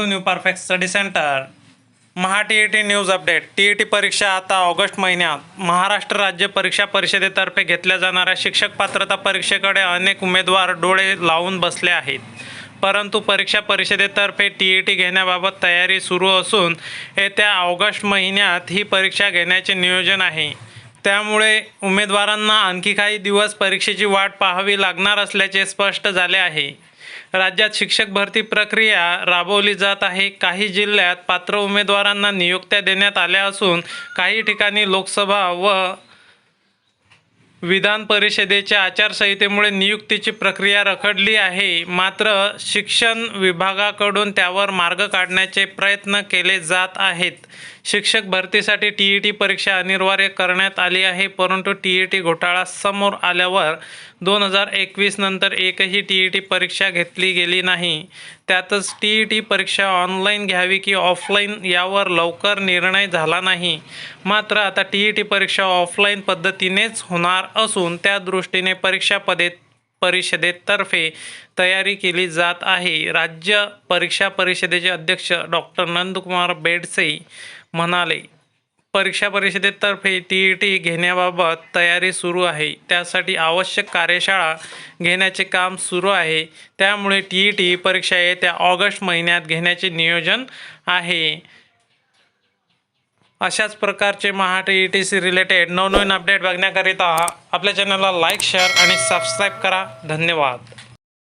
To new perfect study centre Maha T E T news update T E T परीक्षा आता August महिन्यात. महाराष्ट्र राज्य परीक्षा परिषदेतर्फे घेतल्या जाणाऱ्या शिक्षक पात्रता परीक्षेकडे अनेक उमेदवार डोळे लावून बसले आहेत. परंतु परीक्षा परिषदेतर्फे टी ई टी घेण्याबाबत तयारी सुरू असून येत्या ऑगस्ट महिन्यात ही परीक्षा घेण्याचे नियोजन आहे. त्यामुळे उमेदवारांना आणखी काही दिवस परीक्षेची वाट पाहावी लागणार असल्याचे स्पष्ट झाले आहे. राज्यात शिक्षक भरती प्रक्रिया राबवली जात आहे. काही जिल्ह्यात पात्र उमेदवारांना नियुक्त्या देण्यात आल्या असून काही ठिकाणी लोकसभा व विधान परिषदेच्या आचारसंहितेमुळे नियुक्तीची प्रक्रिया रखडली आहे. मात्र शिक्षण विभागाकडून त्यावर मार्ग काढण्याचे प्रयत्न केले जात आहेत. शिक्षक भरतीसाठी टी ई टी परीक्षा अनिवार्य करण्यात आली आहे परंतु टी ई टी घोटाळा समोर आल्यावर दोन हजार एकवीस नंतर एकही टी ई टी परीक्षा घेतली गेली नाही. त्यातच टी ई टी परीक्षा ऑनलाईन घ्यावी की ऑफलाईन यावर लवकर निर्णय झाला नाही. मात्र आता टी ई टी परीक्षा ऑफलाईन पद्धतीनेच होणार असून त्या दृष्टीने परीक्षा पदे परिषदेतर्फे तयारी केली जात आहे. राज्य परीक्षा परिषदेचे अध्यक्ष डॉक्टर नंदकुमार बेडसे म्हणाले परीक्षा परिषदेतर्फे टी ई टी घेण्याबाबत तयारी सुरू आहे. त्यासाठी आवश्यक कार्यशाळा घेण्याचे काम सुरू आहे. त्यामुळे टी ई टी परीक्षा येत्या ऑगस्ट महिन्यात घेण्याचे नियोजन आहे. अशाच प्रकारचे Maha E T C related नवनवीन अपडेट बघण्याकरिता आपल्या चॅनलला लाईक शेअर आणि सबस्क्राईब करा. धन्यवाद.